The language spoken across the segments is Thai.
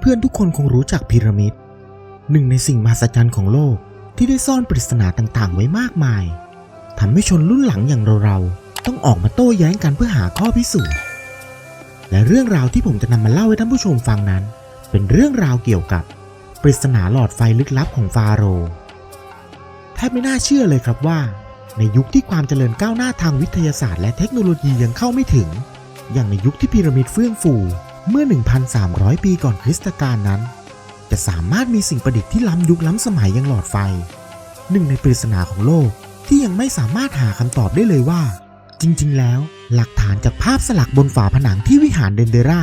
เพื่อนๆทุกคนคงรู้จักพีระมิด หนึ่งในสิ่งมหัศจรรย์ของโลกที่ได้ซ่อนปริศนาต่างๆ ไว้มากมายทำให้ชนรุ่นหลังอย่างเราๆต้องออกมาโต้แย้งกันเพื่อหาข้อพิสูจน์และเรื่องราวที่ผมจะนำมาเล่าให้ท่านผู้ชมฟังนั้น เป็นเรื่องราวเกี่ยวกับปริศนาหลอดไฟลึกลับของฟาโรห์แทบไม่น่าเชื่อเลยครับว่า ในยุคที่ความเจริญก้าวหน้าทางวิทยาศาสตร์และเทคโนโลยียังเข้าไม่ถึง อย่างในยุคที่พีระมิดเฟื่องฟู เมื่อ 1,300 ปีก่อนคริสตกาลนั้น จะสามารถมีสิ่งประดิษฐ์ที่ล้ำยุคล้ำสมัยอย่างหลอดไฟ หนึ่งในปริศนาของโลกที่ยังไม่สามารถหาคำตอบได้เลยว่า จริงๆ แล้วหลักฐานจากภาพสลักบนฝาผนังที่วิหารเดนเดรา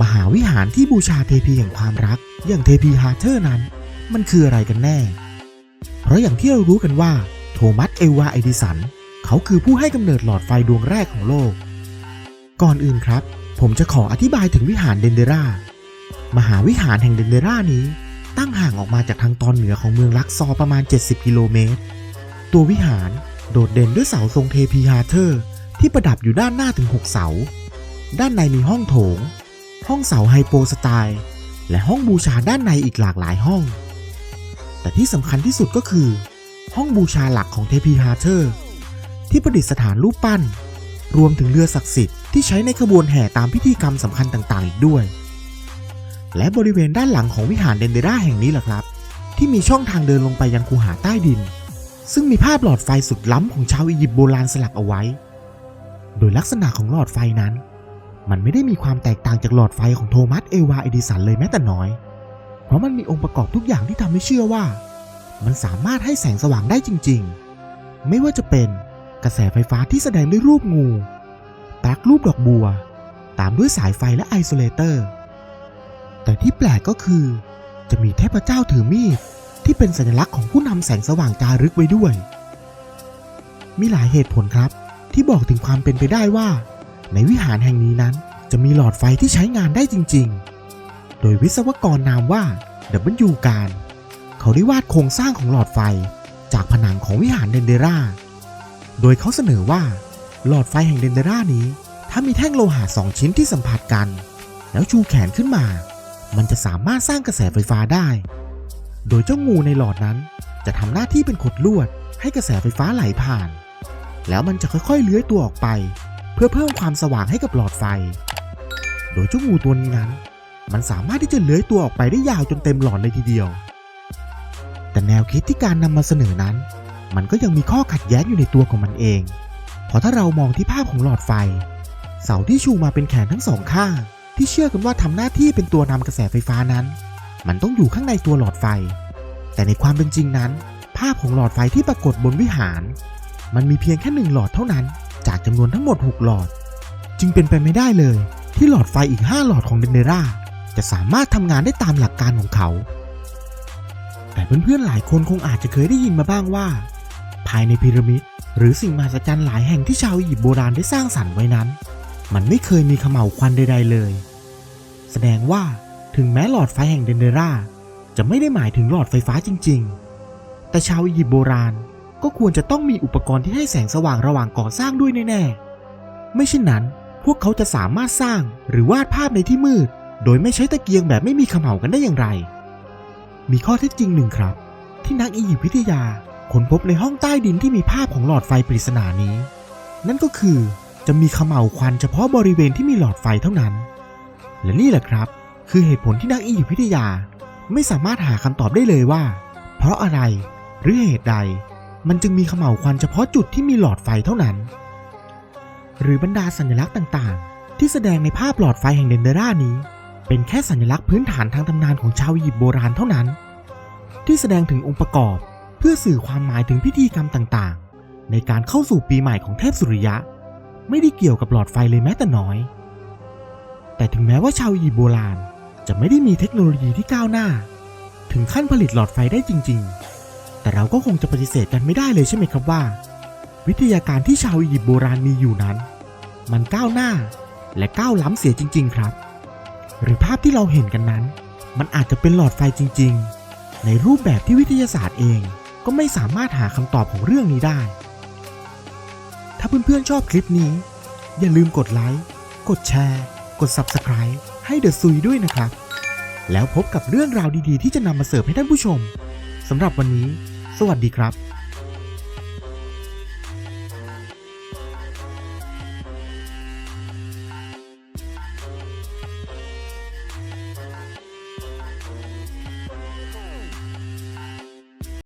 มหาวิหารที่บูชาเทพีแห่งความรัก อย่างเทพีฮาร์เทอร์นั้น มันคืออะไรกันแน่ เพราะอย่างที่เรารู้กันว่า โทมัสเอวาเอดิสัน เขาคือผู้ให้กำเนิดหลอดไฟดวงแรกของโลก ก่อนอื่นครับ ผมจะขออธิบายถึงวิหารเดนเดรามหาวิหารแห่งเดนเดรานี้ ตั้งห่างออกมาจากทางตอนเหนือของเมืองลักซอร์ประมาณ 70 กิโลเมตร ตัววิหารโดดเด่นด้วยเสาทรงเทพีฮาเทอร์ ที่ประดับอยู่ด้านหน้าถึง 6 เสา ด้านในมีห้องโถง ห้องเสาไฮโปสไตล์ และห้องบูชาด้านในอีกหลากหลายห้อง แต่ที่สำคัญที่สุดก็คือ ห้องบูชาหลักของเทพีฮาเทอร์ ที่ประดิษฐานรูปปั้น รวมถึงเรือศักดิ์สิทธิ์ ที่ใช้ในขบวนแห่ตามพิธีกรรมสำคัญต่างๆ อีกด้วย และบริเวณด้านหลังของวิหารเดนเดราแห่งนี้แหละครับ ที่มีช่องทางเดินลงไปยังคูหาใต้ดิน ซึ่งมีภาพหลอดไฟสุดล้ำของชาวอียิปต์โบราณสลักเอาไว้ โดยลักษณะของหลอดไฟนั้น มันไม่ได้มีความแตกต่างจากหลอดไฟของโทมัสเอวาเอดิสันเลยแม้แต่น้อย เพราะมันมีองค์ประกอบทุกอย่างที่ทำให้เชื่อว่า มันสามารถให้แสงสว่างได้จริง ๆ ไม่ว่าจะเป็นกระแสไฟฟ้าที่แสดงด้วยรูปงู ปลั๊กรูปดอกบัว ตามด้วยสายไฟและไอโซเลเตอร์ แต่ที่แปลกก็คือ จะมีเทพเจ้าถือมีดที่เป็นสัญลักษณ์ของผู้นำแสงสว่างจารึกไว้ด้วย มีหลายเหตุผลครับ ที่บอกถึงความเป็นไปได้ว่า ในวิหารแห่งนี้นั้น จะมีหลอดไฟที่ใช้งานได้จริง ๆ โดยวิศวกรนามว่า W การ เขาได้วาดโครงสร้างของหลอดไฟจากผนังของวิหารเดนเดรา โดยเขาเสนอว่า หลอดไฟแห่งเดนเดรานี้ ถ้ามีแท่งโลหะสองชิ้นที่สัมผัสกัน แล้วชูแขนขึ้นมา มันจะสามารถสร้างกระแสไฟฟ้าได้ โดยเจ้างูในหลอดนั้นจะทำหน้าที่เป็นขดลวด ให้กระแสไฟฟ้าไหลผ่าน แล้วมันจะค่อยๆเลื้อยตัวออกไป เพื่อเพิ่มความสว่างให้กับหลอดไฟ โดยเจ้างูตัวนี้นั้น มันสามารถที่จะเลื้อยตัวออกไปได้ยาวจนเต็มหลอดเลยทีเดียว แต่แนวคิดที่การนำมาเสนอนั้น มันก็ยังมีข้อขัดแย้งอยู่ในตัวของมันเอง เพราะถ้าเรามองที่ภาพของหลอดไฟ เสาที่ชูมาเป็นแขนทั้งสองข้าง ที่เชื่อกันว่าทำหน้าที่เป็นตัวนำกระแสไฟฟ้านั้น มันต้องอยู่ข้างในตัวหลอดไฟ แต่ในความเป็นจริงนั้น ภาพของหลอดไฟที่ปรากฏบนวิหาร มันมีเพียงแค่หนึ่งหลอดเท่านั้น จากจำนวนทั้งหมด 6 หลอด จึงเป็นไปไม่ได้เลย ที่หลอดไฟอีก 5 หลอดของเดนเดราจะสามารถทำงานได้ตามหลักการของเขา แต่เพื่อนๆหลายคนคงอาจจะเคยได้ยินมาบ้างว่า ภายในพีระมิด หรือสิ่งมหัศจรรย์หลายแห่งที่ชาวอียิปต์โบราณได้สร้างสรรค์ไว้นั้น มันไม่เคยมีขม่าวควันใดๆเลย แสดงว่าถึงแม้หลอดไฟแห่งเดนเดราจะไม่ได้หมายถึงหลอดไฟฟ้าจริง ๆ แต่ชาวอียิปต์โบราณก็ควรจะต้องมีอุปกรณ์ที่ให้แสงสว่างระหว่างก่อสร้างด้วยแน่ๆ ไม่เช่นนั้น พวกเขาจะสามารถสร้างหรือวาดภาพในที่มืด โดยไม่ใช้ตะเกียงแบบไม่มีขม่ากันได้อย่างไร มีข้อเท็จจริงหนึ่งครับ ที่นักอียิปต์วิทยา ค้นพบในห้องใต้ดินที่มีภาพของหลอดไฟปริศนานี้ นั่นก็คือจะมีขม่าวควันเฉพาะบริเวณที่มีหลอดไฟเท่านั้น และนี่แหละครับ คือเหตุผลที่นักอียิปต์วิทยา ไม่สามารถหาคำตอบได้เลยว่า เพราะอะไรหรือเหตุใด มันจึงมีขม่าวควันเฉพาะจุดที่มีหลอดไฟเท่านั้น หรือบรรดาสัญลักษณ์ต่างๆ ที่แสดงในภาพหลอดไฟแห่งเดนเดรานี้ เป็นแค่สัญลักษณ์พื้นฐานทางตำนานของชาวอียิปต์โบราณเท่านั้น ที่แสดงถึงองค์ประกอบ พื่อสื่อความหมายถึงพิธีกรรมต่างๆ ในการเข้าสู่ปีใหม่ของเทพสุริยะ ไม่ได้เกี่ยวกับหลอดไฟเลยแม้แต่น้อย แต่ถึงแม้ว่าชาวอียิปต์โบราณจะไม่ได้มีเทคโนโลยีที่ก้าวหน้า ถึงขั้นผลิตหลอดไฟได้จริง ๆ แต่เราก็คงจะปฏิเสธกันไม่ได้เลยใช่ไหมครับว่า วิทยาการที่ชาวอียิปต์โบราณมีอยู่นั้น มันก้าวหน้าและก้าวล้ำเสียจริง ๆ ครับ หรือภาพที่เราเห็นกันนั้น มันอาจจะเป็นหลอดไฟจริง ๆ ในรูปแบบที่วิทยาศาสตร์เอง ก็ไม่สามารถหาคำตอบของเรื่องนี้ได้ ถ้าเพื่อนๆชอบคลิปนี้ อย่าลืมกดไลค์ กดแชร์ กด Subscribe ให้เดอะซุยด้วยนะครับ แล้วพบกับเรื่องราวดีๆ ที่จะนำมาเสิร์ฟให้ท่านผู้ชมสำหรับวันนี้ สวัสดีครับ